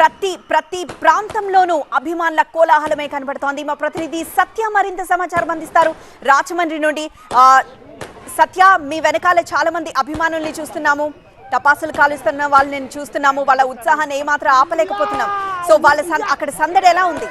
ప్రతి ప్రతి ప్రాంతంలోనూ అభిమానుల కోలాహలమే కనబడుతోంది. మా ప్రతినిధి సత్య మరింత సమాచారం అందిస్తారు. రాజమండ్రి నుండి సత్య మీ వెనకాల చాలా మంది అభిమానుల్ని చూస్తున్నాము. టపాసులు కాలుస్తున్న వాళ్ళని చూస్తున్నాము. వాళ్ళ ఉత్సాహాన్ని ఏమాత్రం ఆపలేకపోతున్నాం. సో వాళ్ళ అక్కడ సందడి ఎలా ఉంది?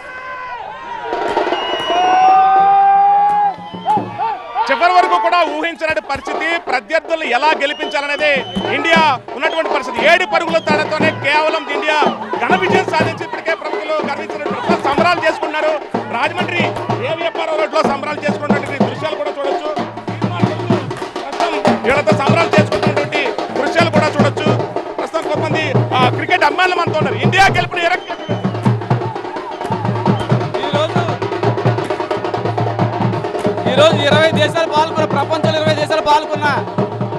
చివరి వరకు కూడా ఊహించినటువంటి పరిస్థితి ప్రత్యర్థులను ఎలా గెలిపించాలనేది ఇండియా ఉన్నటువంటి పరిస్థితి. ఏడు పరుగుల తేడాతోనే కేవలం ఇండియా ఘన విజయం సాధించి ఇప్పటికే ప్రముఖులు గర్వించినట్టు సంబరాలు చేసుకున్నారు. రాజమండ్రి ఏ వ్యాపారం రోడ్లో సంబరాలు చేసుకున్నటువంటి దృశ్యాలు కూడా చూడొచ్చు. ప్రస్తుతం వీళ్ళతో సంబరాలు చేసుకుంటున్నటువంటి దృశ్యాలు కూడా చూడొచ్చు. ప్రస్తుతం కొంతమంది ఆ, క్రికెట్ అమ్మాయిలు మనతో ఉన్నారు. ఇండియా గెలుపుని ఏ ఈరోజు ఇరవై దేశాలు పాల్గొన్న ప్రపంచంలో ఇరవై దేశాలు పాల్గొన్న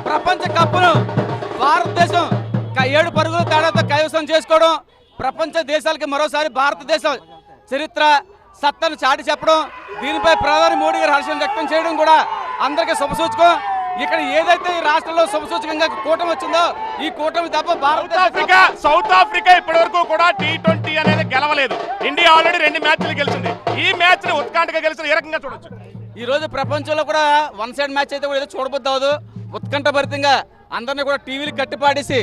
ప్రపంచ కప్పును భారతదేశం ఏడు పరుగుల తేడాతో కైవసం చేసుకోవడం ప్రపంచ దేశాలకి మరోసారి భారతదేశం చరిత్ర సత్తను చాటి చెప్పడం దీనిపై ప్రధాని మోడీ గారు హర్షం వ్యక్తం చేయడం కూడా అందరికీ శుభసూచకం. ఇక్కడ ఏదైతే ఈ రాష్ట్రంలో శుభసూచకంగా కూటమి వచ్చిందో ఈ కూటమి తప్ప భారతదేశం ఆఫ్రికా సౌత్ ఆఫ్రికా ఇప్పటి వరకు కూడా టీ ట్వంటీ అనేది గెలవలేదు. ఇండియా ఆల్రెడీ రెండు మ్యాచ్లు గెలిచింది. ఈ మ్యాచ్ ఉత్కంఠగా గెలిచిన ఏ రకంగా చూడొచ్చు? ఈ రోజు ప్రపంచంలో కూడా వన్ సైడ్ మ్యాచ్ అయితే కూడా ఏదో చూడబుద్ది అవ్వదు ఉత్కంఠభరితంగా అందరినీ కూడా టీవీలు కట్టిపాడేసి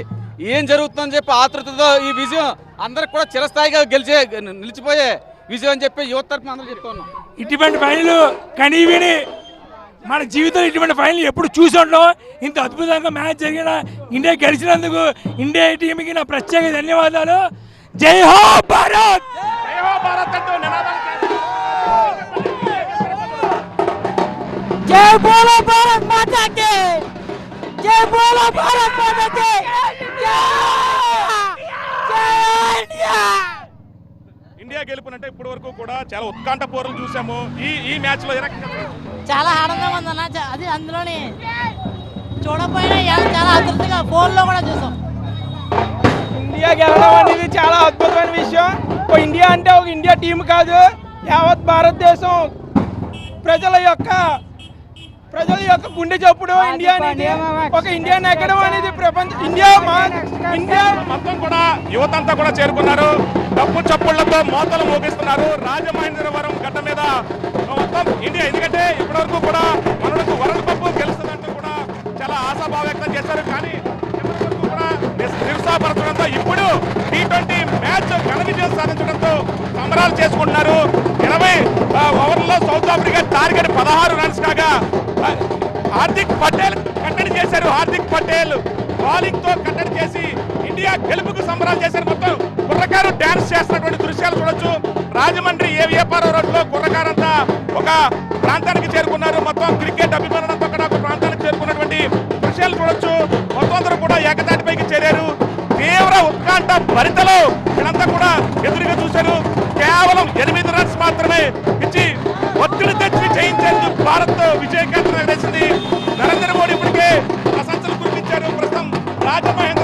ఏం జరుగుతుందని చెప్పి ఆతృతతో ఈ విజయం అందరికి కూడా చిరస్థాయిగా గెలిచే నిలిచిపోయే విజయం అని చెప్పి యువత తరఫున అందరూ చెప్తున్నాం ఇటువంటి ఫైనల్ కనీవిని మన జీవితంలో ఇటువంటి ఫైనల్ ఎప్పుడు చూసి ఉండడం ఇంత అద్భుతంగా మ్యాచ్ జరిగిన ఇండియా గెలిచినందుకు ఇండియా టీంకి నా ప్రత్యేక ధన్యవాదాలు. జై హో భారత్! बोलो भारत माता के जय बोलो भारत माता के जय जय इंडिया ఇండియా గెలుపునంటే ఇప్పటి వరకు కూడా చాలా ఉత్కంఠ పోరులు చూసాము ఈ ఈ మ్యాచ్ లో ఏ రకంగా చూడొచ్చు? చాలా ఆనందంగా ఉందన్న చ- అది అందులోని చూడపోయినా ఇవాళ చాలా అద్భుతంగా ఫోన్లో కూడా చూసాం ఇండియా గెలవడం అనేది చాలా అద్భుతమైన విషయం ఒక ఇండియా అంటే ఒక ఇండియా టీం కాదు యావత్ భారతదేశం ప్రజల యొక్క ప్రజల యొక్క గుండె చప్పుడు ఇండియా ఒక ఇండియా నెగ్గడం అనేది ప్రపంచ ఇండియా మా ఇండియా మొత్తం కూడా యువత అంతా కూడా చేరుకున్నారు. డప్పు చప్పుళ్ళతో మోతలు మోగిస్తున్నారు. రాజమహేంద్రవరం గడ్డ మీద మొత్తం ఇండియా. ఎందుకంటే ఇప్పటి వరకు కూడా మనకు వరల్డ్ కప్ గెలుస్తుందంటూ కూడా చాలా ఆశాభావ వ్యక్తం చేశారు. కానీ ఇప్పటి వరకు కూడా నిరుత్సాహపరచడంతో ఇప్పుడు టీ ట్వంటీ మ్యాచ్ ఘన విజయం సాధించడంతో సంబరాలు చేసుకుంటున్నారు. ఇరవై ఓవర్లలో సౌత్ ఆఫ్రికా టార్గెట్ పదహారు రన్స్ కాగా హార్దిక్ పటేల్ కట్టడి చేశారు. హార్దిక్ పటేల్ బౌలింగ్తో కట్టడి చేసి ఇండియా గెలుపుకు సంబరాలు చేశారు. మొత్తం కుర్రకారు డాన్స్ చేస్తున్నటువంటి దృశ్యాలు చూడొచ్చు. రాజమండ్రి ఏ వ్యాపార రోడ్లో కుర్రకారంతా ఒక ప్రాంతానికి చేరుకున్నారు. మొత్తం క్రికెట్ అభిమానులతో కూడా ఒక ప్రాంతానికి చేరుకున్నటువంటి దృశ్యాలు చూడొచ్చు. మొత్తం అందరూ కూడా ఏకతాటిపైకి చేరారు. తీవ్ర ఉత్కంఠ భరితలో వీళ్ళంతా కూడా ఎదురుగా చూశారు. కేవలం ఎనిమిది రన్స్ మాత్రమే ఇచ్చి ఒత్తిడి తెచ్చి జయించేందుకు భారత్ విజయకేతనం entrada, mas